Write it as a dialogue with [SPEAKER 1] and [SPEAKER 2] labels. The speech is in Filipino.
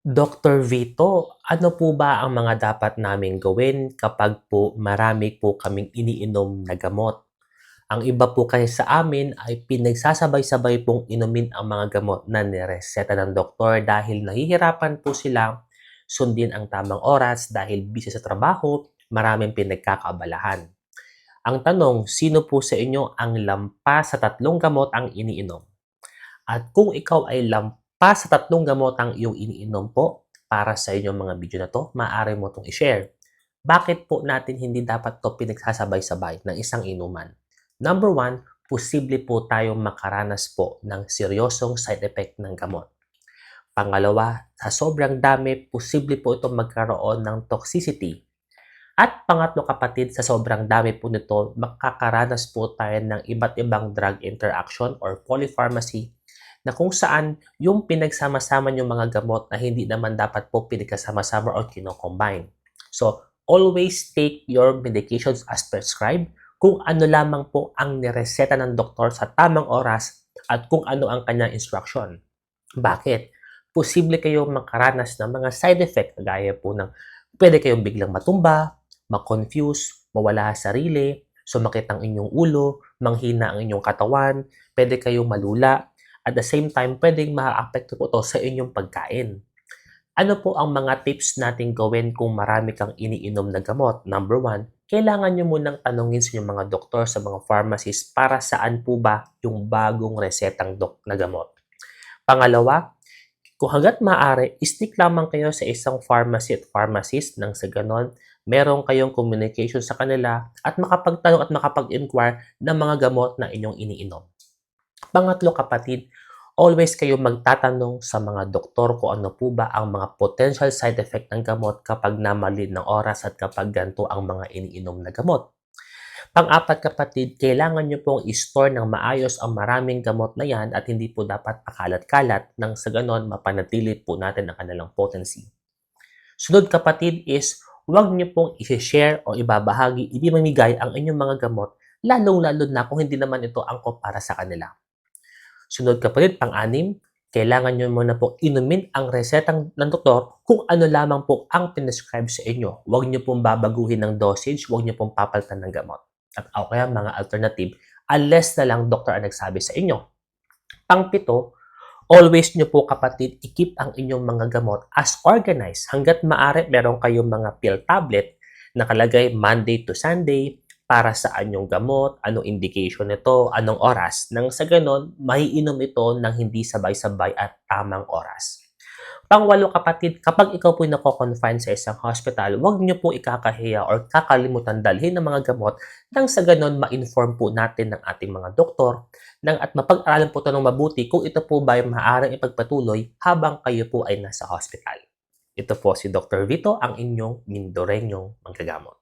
[SPEAKER 1] Dr. Vito, ano po ba ang mga dapat naming gawin kapag po marami po kaming iniinom na gamot? Ang iba po kasi sa amin ay pinagsasabay-sabay pong inumin ang mga gamot na nireseta ng doktor dahil nahihirapan po silang sundin ang tamang oras dahil busy sa trabaho, maraming pinagkakaabalahan. Ang tanong, sino po sa inyo ang lampas sa tatlong gamot ang iniinom? At kung ikaw ay lampas sa tatlong gamot ang iyong iniinom po, para sa inyong mga video na to, maaari mo itong i-share. Bakit po natin hindi dapat to pinagsasabay-sabay ng isang inuman? Number one, posible po tayong makaranas po ng seryosong side effect ng gamot. Pangalawa, sa sobrang dami, posible po itong magkaroon ng toxicity. At pangatlo kapatid, sa sobrang dami po nito, makakaranas po tayo ng iba't ibang drug interaction or polypharmacy na kung saan yung pinagsama-sama yung mga gamot na hindi naman dapat po pinagkasama-sama or kino-combine. So, always take your medications as prescribed kung ano lamang po ang nireseta ng doktor sa tamang oras at kung ano ang kanyang instruction. Bakit? Posible kayong makaranas ng mga side effect gaya po ng pwede kayong biglang matumba, ma-confuse, mawala sa sarili, sumakit ang inyong ulo, manghina ang inyong katawan, pwede kayong malula, at the same time, pwedeng ma-apekto po to sa inyong pagkain. Ano po ang mga tips natin gawin kung marami kang iniinom na gamot? Number one, kailangan nyo munang tanungin sa inyong mga doktor, sa mga pharmacist, para saan po ba yung bagong resetang dok na gamot. Pangalawa, kung hanggat maaari, stick lamang kayo sa isang pharmacy at pharmacist nang sa ganon, meron kayong communication sa kanila at makapagtanong at makapag-inquire ng mga gamot na inyong iniinom. Pangatlo kapatid, always kayo magtatanong sa mga doktor kung ano po ba ang mga potential side effect ng gamot kapag namalin ng oras at kapag ganito ang mga iniinom na gamot. Pang-apat kapatid, kailangan nyo pong i-store ng maayos ang maraming gamot na yan at hindi po dapat pakalat-kalat nang sa ganon mapanatili po natin ang kanilang potency. Sunod kapatid is, huwag nyo pong i-share o ibabahagi, ibimamigay ang inyong mga gamot lalong-lalo na kung hindi naman ito angkop para sa kanila. Sunod kapatid, pang-anim, kailangan nyo muna po inumin ang resetang ng doktor kung ano lamang po ang pinescribe sa inyo. Huwag nyo pong babaguhin ng dosage, huwag nyo pong papalitan ng gamot. At o kaya mga alternative, unless na lang doktor ang nagsabi sa inyo. Pangpito, always nyo po kapatid, ikip ang inyong mga gamot as organized. Hanggat maaari, meron kayong mga pill tablet nakalagay Monday to Sunday, para saan yung gamot, anong indication nito, anong oras. Nang sa ganon, maiinom ito ng hindi sabay-sabay at tamang oras. Pangwalo kapatid, kapag ikaw po nako-confine sa isang hospital, huwag niyo po ikakahiya or kakalimutan dalhin ng mga gamot nang sa ganon ma-inform po natin ng ating mga doktor nang at mapag-aralan po ito ng mabuti kung ito po ba ay maaaring ipagpatuloy habang kayo po ay nasa hospital. Ito po si Dr. Vito, ang inyong Mindorenyong manggagamot.